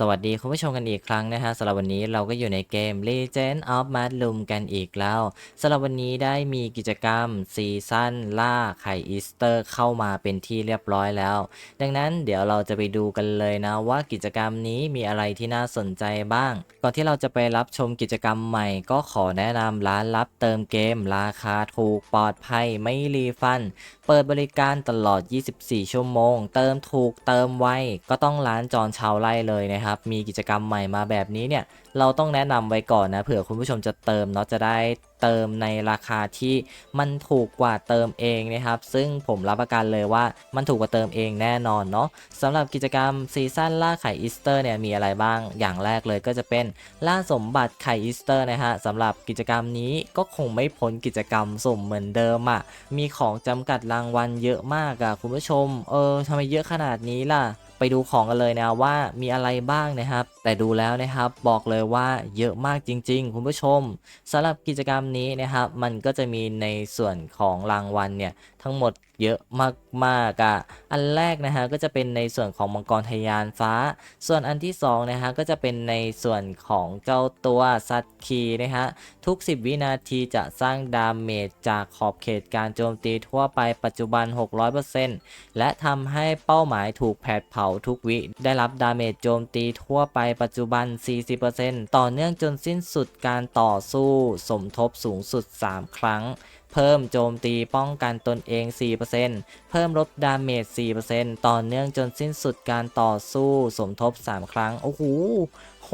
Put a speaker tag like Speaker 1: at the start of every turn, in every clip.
Speaker 1: สวัสดีคุณผู้ชมกันอีกครั้งนะฮะสำหรับวันนี้เราก็อยู่ในเกม Legend of Mad Loom กันอีกแล้วสำหรับวันนี้ได้มีกิจกรรมซีซั่นล่าไข่อีสเตอร์เข้ามาเป็นที่เรียบร้อยแล้ว ดังนั้นเดี๋ยวเราจะไปดูกันเลยนะว่ากิจกรรมนี้มีอะไรที่น่าสนใจบ้าง ก่อนที่เราจะไปรับชมกิจกรรมใหม่ ก็ขอแนะนำร้านรับเติมเกม ราคาถูกปลอดภัยไม่รีฟันเปิดบริการตลอด 24 ชั่วโมง เติมถูกเติมไว ก็ต้องร้านจอนชาวไร่เลยนะครับ มีกิจกรรมใหม่มาแบบนี้เนี่ย เราต้องแนะนำไว้ก่อนนะเผื่อคุณผู้ชมจะเติมเนาะจะได้เติมในราคาที่มันถูกกว่าเติมเองนะครับ ซึ่งผมรับประกันเลยว่ามันถูกกว่าเติมเองแน่นอนเนาะสำหรับกิจกรรมซีซั่นล่าไข่อีสเตอร์เนี่ยมีอะไรบ้างอย่างแรกเลยก็จะเป็นล่าสมบัติไข่อีสเตอร์นะฮะสำหรับกิจกรรมนี้ก็คงไม่พ้นกิจกรรมสุ่มเหมือนเดิมอะ่ะมีของจำกัดรางวัลเยอะมากอะคุณผู้ชมเออทำไมเยอะขนาดนี้ล่ะไปดูของกันเลยนะว่ามีอะไรบ้างนะครับ แต่ดูแล้วนะครับบอกเลยว่าเยอะมากจริง ๆ คุณผู้ชมสำหรับกิจกรรมนี้นะครับ มันก็จะมีในส่วนของรางวัลเนี่ยทั้งหมดเยอะมากๆอะอันแรกนะฮะก็จะเป็นในส่วนของมังกรทยานฟ้า ส่วนอันที่สองนะฮะก็จะเป็นในส่วนของเจ้าตัวซัดคีนะฮะทุก 10 วินาทีจะสร้างดาเมจจากขอบเขตการโจมตีทั่วไปปัจจุบัน 600%และทำให้เป้าหมายถูกแผดเผาทุกวิได้รับดาเมจโจมตีทั่วไปปัจจุบัน 40%ต่อเนื่องจนสิ้นสุดการต่อสู้ สมทบสูงสุด 3 ครั้ง เพิ่มโจมตีป้องกันตนเอง 4%เพิ่มลดดาเมจ 4%ต่อเนื่องจนสิ้นสุดการต่อสู้ สมทบ 3 ครั้ง โอ้โห โห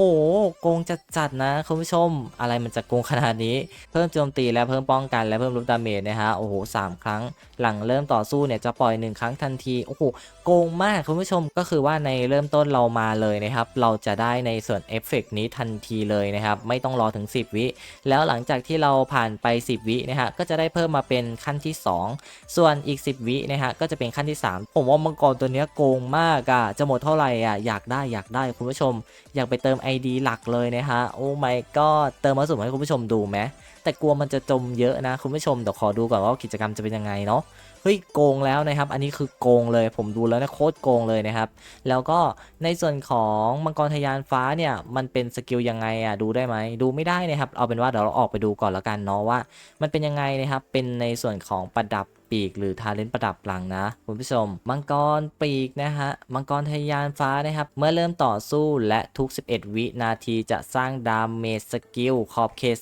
Speaker 1: โกงจัดๆนะคุณผู้ชม อะไรมันจะโกงขนาดนี้ เพิ่มโจมตีและเพิ่มป้องกันและเพิ่มลดดาเมจนะฮะโอ้โหสามครั้ง หลังเริ่มต่อสู้เนี่ยจะปล่อย 1 ครั้งทันทีโอ้โหโกงมากคุณผู้ชมก็คือว่าในเริ่มต้นเรามาเลยนะครับ เราจะได้ในส่วนเอฟเฟกต์นี้ทันทีเลยนะครับ ไม่ต้องรอถึง 10 วิ แล้วหลังจากที่เราผ่านไป 10 วินะฮะก็จะได้เพิ่มมาเป็นขั้นที่ 2 ส่วนอีก 10 วินะฮะก็จะเป็นขั้นที่ 3 ผมว่ามังกรตัวเนี้ยโกงมากอะ่ะจะหมดเท่าไหร่อะอยากได้อยากได้คุณผู้ชม อยากไปเติม ID หลักเลยนะฮะ โอ้ไม่ก็เติมมาสุ่มให้คุณผู้ชมดูไหมแต่กลัวมันจะจมเยอะนะคุณผู้ชมเดี๋ยวขอดูก่อนว่ากิจกรรมจะเป็นยังไงเนาะเฮ้ยโกงแล้วนะครับ อันนี้คือโกงเลย ผมดูแล้วนะโคตรโกงเลยนะครับ แล้วก็ในส่วนของมังกรทยานฟ้าเนี่ย มันเป็นสกิลยังไงอะดูได้ไหมดูไม่ได้นะครับ เอาเป็นว่าเดี๋ยวเราออกไปดูก่อนแล้วกันเนาะว่า มันเป็นยังไงนะครับเป็นในส่วนของประดับ ปีกหรือทาเลนต์ประดับหลังนะคุณผู้ชม มังกรปีกนะฮะ มังกรทะยานฟ้านะครับ เมื่อเริ่มต่อสู้และทุก 11 วินาทีจะสร้างดาเมจสกิลขอบเขต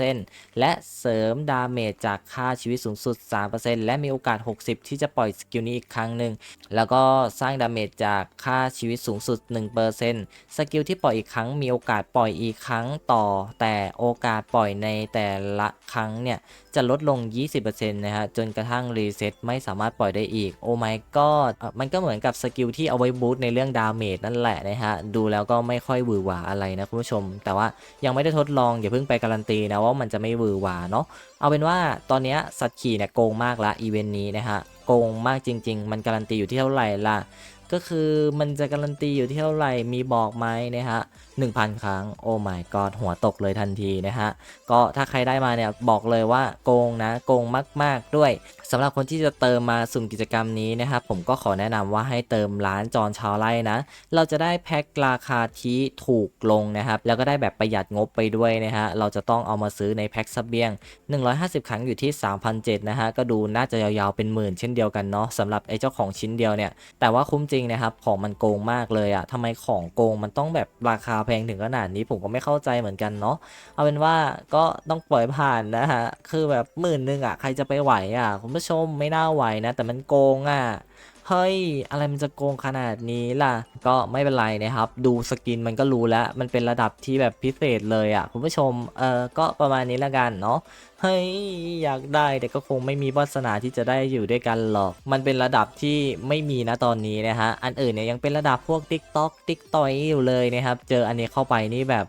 Speaker 1: 3,000%และเสริมดาเมจจากค่าชีวิตสูงสุด 3%และมีโอกาส 60 ที่จะปล่อยสกิลนี้อีกครั้งหนึ่ง แล้วก็สร้างดาเมจจากค่าชีวิตสูงสุด 1%สกิลที่ปล่อยอีกครั้งมีโอกาสปล่อยอีกครั้งต่อ แต่โอกาสปล่อยในแต่ละครั้งเนี่ย จะลดลง 20%นะฮะ จนกระทั่งรีเซ็ตไม่สามารถปล่อยได้อีก โอ้ my god อะมันก็เหมือนกับสกิลที่เอาไว้บูตในเรื่องดาเมจนั่นแหละนะฮะ ดูแล้วก็ไม่ค่อยหวือหวาอะไรนะคุณผู้ชม แต่ว่ายังไม่ได้ทดลองอย่าเพิ่งไปการันตีนะว่ามันจะไม่หวือหวาเนาะ เอาเป็นว่าตอนนี้สัตว์ขี่เนี่ยโกงมากละอีเวนต์นี้นะฮะ โกงมากจริง ๆ มันการันตีอยู่ที่เท่าไหร่ล่ะ ก็คือมันจะการันตีอยู่ที่เท่าไหร่มีบอกไหมนะฮะ1,000 ครั้งโอ้ my god หัวตกเลยทันทีนะฮะก็ถ้าใครได้มาเนี่ยบอกเลยว่าโกงนะโกงมาก ๆด้วยสำหรับคนที่จะเติมมาสุ่มกิจกรรมนี้นะครับผมก็ขอแนะนำว่าให้เติมร้านจอนชาวไร่นะ เราจะได้แพ็คราคาที่ถูกลงนะครับ แล้วก็ได้แบบประหยัดงบไปด้วยนะฮะเราจะต้องเอามาซื้อในแพ็คเสบียง 150 ครั้งอยู่ที่ 3,007นะฮะก็ดูน่าจะยาวๆเป็นหมื่นเช่นเดียวกันเนาะสำหรับไอ้เจ้าของชิ้นเดียวเนี่ย แต่ว่าคุ้มจริงนะครับของมันโกงมากเลยอะทำไมของโกงมันต้องแบบราคาแพงถึงขนาดนี้ผมก็ไม่เข้าใจเหมือนกันเนาะเอาเป็นว่าก็ต้องปล่อยผ่านนะฮะคือแบบหมื่นนึงอะใครจะไปไหวอะคุณผู้ชมไม่น่าไหวนะ แต่มันโกงอะเฮ้ย อะไรมันจะโกงขนาดนี้ล่ะ ก็ไม่เป็นไรนะครับ ดูสกินมันก็รู้แล้ว มันเป็นระดับที่แบบพิเศษเลยอะ คุณผู้ชม เออก็ประมาณนี้ละกันเนาะ เฮ้ย อยากได้แต่ก็คงไม่มีวาสนาที่จะได้อยู่ด้วยกันหรอก มันเป็นระดับที่ไม่มีนะตอนนี้นะฮะ อันอื่นเนี่ยยังเป็นระดับพวก Tik t o อกติ๊กตอยอยู่เลยนะครับ เจออันนี้เข้าไปนี่แบบ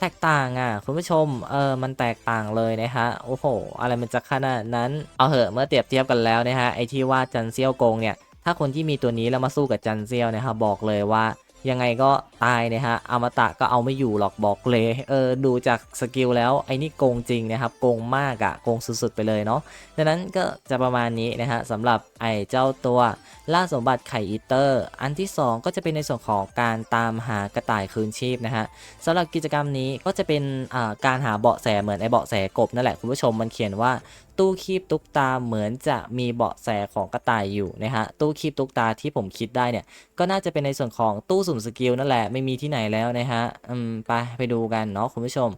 Speaker 1: แตกต่างอะคุณผู้ชมเออมันแตกต่างเลยนะฮะโอ้โห อะไรมันจะขนาดนั้นเอาเหอะเมื่อเปรียบเทียบกันแล้วนะฮะไอที่ว่าจันเซียวโกงเนี่ยถ้าคนที่มีตัวนี้แล้วมาสู้กับจันเซียวนะครับบอกเลยว่า ยังไงก็ตายนะฮะอมตะก็เอาไม่อยู่หรอกบอกเลย เออดูจากสกิลแล้วไอ้นี่โกงจริงนะครับ โกงมากอะโกงสุดๆไปเลยเนาะดังนั้นก็จะประมาณนี้นะฮะสำหรับไอ้เจ้าตัวล่าสมบัติไข่อีเตอร์ อันที่ 2 ก็จะเป็นในส่วนของการตามหากระต่ายคืนชีพนะฮะสำหรับกิจกรรมนี้ก็จะเป็นการหาเบาะแสเหมือนไอ้เบาะแสกบนั่นแหละคุณผู้ชมมันเขียนว่าตู้คีบตุ๊กตาเหมือนจะมีเบาะแสของกระต่ายอยู่นะฮะตู้คีบตุ๊กตาที่ผมคิดได้เนี่ยก็น่าจะเป็นในส่วนของตู้สุ่มสกิลนั่นแหละไม่มีที่ไหนแล้วนะฮะอืมไปไปดูกันเนาะคุณผู้ชม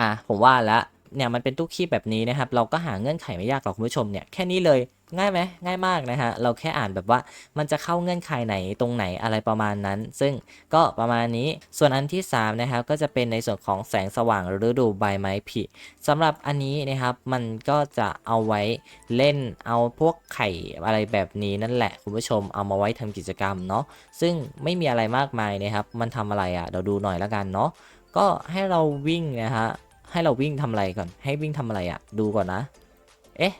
Speaker 1: อะผมว่าละเนี่ยมันเป็นตู้คีบแบบนี้นะครับเราก็หาเงื่อนไขไม่ยากหรอกคุณผู้ชมเนี่ยแค่นี้เลย ง่ายไหมง่ายมากนะฮะ เราแค่อ่านแบบว่ามันจะเข้าเงื่อนไขไหนตรงไหนอะไรประมาณนั้น ซึ่งก็ประมาณนี้ ส่วนอันที่ 3 นะครับ ก็จะเป็นในส่วนของแสงสว่างฤดูใบไม้ผลิสำหรับอันนี้นะครับ มันก็จะเอาไว้เล่นเอาพวกไข่อะไรแบบนี้นั่นแหละ คุณผู้ชมเอามาไว้ทำกิจกรรมเนาะ ซึ่งไม่มีอะไรมากมายนะครับ มันทำอะไรอะ่ะ เดี๋ยวดูหน่อยล้วกันเนาะ ก็ให้เราวิ่งนะฮะ ให้เราวิ่งทำอะไรก่อน ให้วิ่งทำอะไรอะ่ะ ดูก่อนนะ เอ๊ะ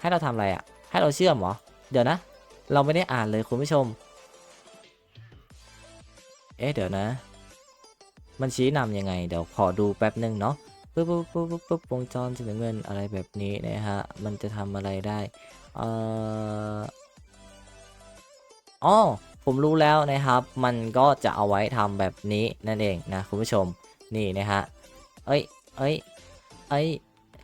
Speaker 1: ให้เราทำอะไรอะ่ะ ให้เราเชื่อมเหรอ เดี๋ยวนะ เราไม่ได้อ่านเลยคุณผู้ชม เอ๊ะเดี๋ยวนะ มันชี้นำยังไง เดี๋ยวขอดูแป๊บหนึ่งเนาะปุ๊บปุ๊บปุ๊บปุ๊บปุ๊บวงจรสีน้ำเงินอะไรแบบนี้นะฮะ มันจะทำอะไรได้เอ่ออ๋อผมรู้แล้วนะครับ มันก็จะเอาไว้ทำแบบนี้นั่นเองนะคุณผู้ชม นี่นะฮะ เอ้ย เอ้ย เอ้ย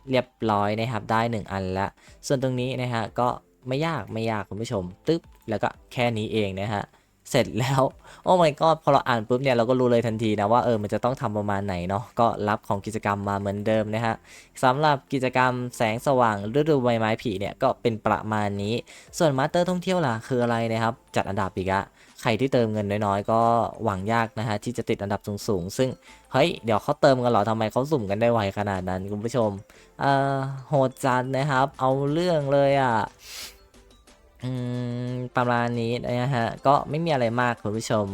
Speaker 1: เรียบร้อยนะครับได้ 1 อันแล้วส่วนตรงนี้นะฮะก็ไม่ยากไม่ยากคุณผู้ชมตึ๊บแล้วก็แค่นี้เองนะฮะเสร็จแล้วโอ้ my god พอเราอ่านปุ๊บเนี่ยเราก็รู้เลยทันทีนะว่าเออมันจะต้องทำประมาณไหนเนาะก็รับของกิจกรรมมาเหมือนเดิมนะฮะสำหรับกิจกรรมแสงสว่างฤดูใบไม้ผลิเนี่ยก็เป็นประมาณนี้ ส่วนมาสเตอร์ท่องเที่ยวล่ะคืออะไรนะครับ จัดอันดับอีกอะ รที่เติมเงินน้อยๆ ก็หวังยากนะฮะที่จะติดอันดับสูงๆ ซึ่งเฮ้ยเดี๋ยวเขาเติมกันเหรอทำไมเขาสุ่มกันได้ไวขนาดนั้นคุณผู้ชมเอ่อโหดจัดนะครับ เอาเรื่องเลยอะอืมประมาณนี้นะฮะก็ไม่มีอะไรมากคุณผู้ชม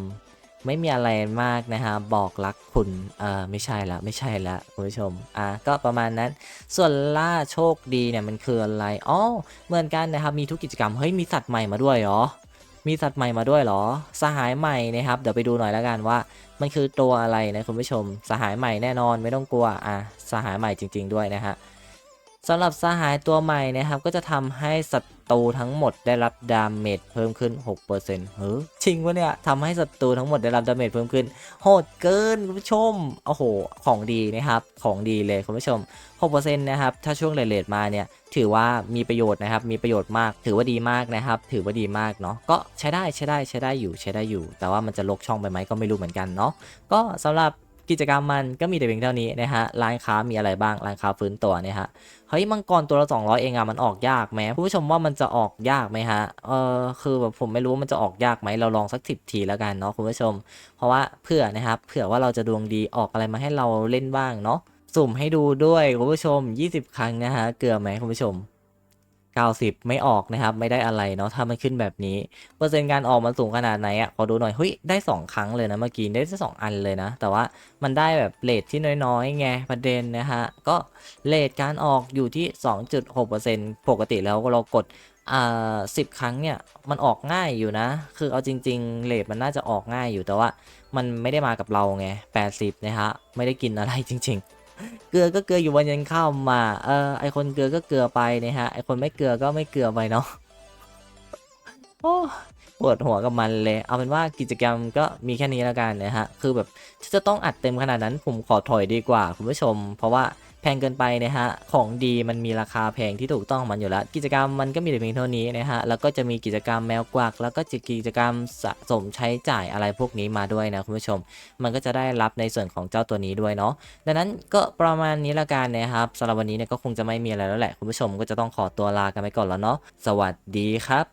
Speaker 1: ไม่มีอะไรมากนะฮะบอกรักคุณเอ่อไม่ใช่ละไม่ใช่ละคุณผู้ชมอะก็ประมาณนั้น ส่วนล่าโชคดีเนี่ยมันคืออะไรอ๋อเหมือนกันนะครับมีทุกกิจกรรมเฮ้ยมีสัตว์ใหม่มาด้วยเหรอ มีสัตว์ใหม่มาด้วยเหรอ สหายใหม่นะครับ เดี๋ยวไปดูหน่อยแล้วกันว่า มันคือตัวอะไรนะคุณผู้ชม สหายใหม่แน่นอนไม่ต้องกลัว อะ สหายใหม่จริง ๆ ด้วยนะฮะ สำหรับสหายตัวใหม่นะครับก็จะทำให้ศัตรูทั้งหมดได้รับดาเมจเพิ่มขึ้น 6%เฮ้ยจริงวะเนี่ยทำให้ศัตรูทั้งหมดได้รับดาเมจเพิ่มขึ้น โหดเกินคุณผู้ชม โอ้โห ของดีนะครับ ของดีเลยคุณผู้ชม 6%นะครับ ถ้าช่วงเลทมาเนี่ย ถือว่ามีประโยชน์นะครับ มีประโยชน์มาก ถือว่าดีมากนะครับ ถือว่าดีมากเนาะ ก็ใช้ได้ใช้ได้ใช้ได้อยู่ใช้ได้อยู่ แต่ว่ามันจะลกช่องไปไหมก็ไม่รู้เหมือนกันเนาะ ก็สำหรับ กิจกรรมมันก็มีแต่เพียงเท่านี้นะฮะร้านค้ามีอะไรบ้างร้านค้าฟื้นตัวเนี่ยฮะเฮ้ยมังกรตัวละ200 เองอะมันออกยากไหมผู้ชมว่ามันจะออกยากไหมฮะเออคือแบบผมไม่รู้ว่ามันจะออกยากไหมเราลองสักสิบทีแล้วกันเนาะคุณผู้ชม เพราะว่าเผื่อนะครับเผื่อว่าเราจะดวงดีออกอะไรมาให้เราเล่นบ้างเนาะสุ่มให้ดูด้วยคุณผู้ชม 20 ครั้งนะฮะเกลือไหมคุณผู้ชม 90 ไม่ออกนะครับ ไม่ได้อะไรเนาะถ้ามันขึ้นแบบนี้ เปอร์เซ็นต์การออกมันสูงขนาดไหนอะ่ะขอดูหน่อยเฮ้ยได้ 2 ครั้งเลยนะเมื่อกี้ได้สองอันเลยนะ แต่ว่ามันได้แบบเลทที่น้อยๆไงประเด็นนะฮะก็เลทการออกอยู่ที่ 2.6%ปกติแล้วเรากดอ่าสิบครั้งเนี่ยมันออกง่ายอยู่นะ คือเอาจริงๆเลทมันน่าจะออกง่ายอยู่แต่ว่า มันไม่ได้มากับเราไง80นะฮะไม่ได้กินอะไรจริง ๆ เกลือก็เกลืออยู่วันยันข้ามาเออไอคนเกลือก็เกลือไปนะฮะไอคนไม่เกลือก็ไม่เกลือไปเนาะโอ้ปวดหัวกับมันเลย เอาเป็นว่ากิจกรรมก็มีแค่นี้แล้วกันนะฮะ คือแบบจะต้องอัดเต็มขนาดนั้นผมขอถอยดีกว่าคุณผู้ชม เพราะว่า แพงเกินไปนะฮะ ของดีมันมีราคาแพงที่ถูกต้องมันอยู่แล้ว กิจกรรมมันก็มีแต่เพียงเท่านี้นะฮะ แล้วก็จะมีกิจกรรมแมวกวัก แล้วก็กิจกรรมสะสมใช้จ่ายอะไรพวกนี้มาด้วยนะคุณผู้ชม มันก็จะได้รับในส่วนของเจ้าตัวนี้ด้วยเนาะ ดังนั้นก็ประมาณนี้ละกันนะครับสำหรับวันนี้เนี่ยก็คงจะไม่มีอะไรแล้วแหละคุณผู้ชมก็จะต้องขอตัวลากันไปก่อนแล้วเนาะ สวัสดีครับ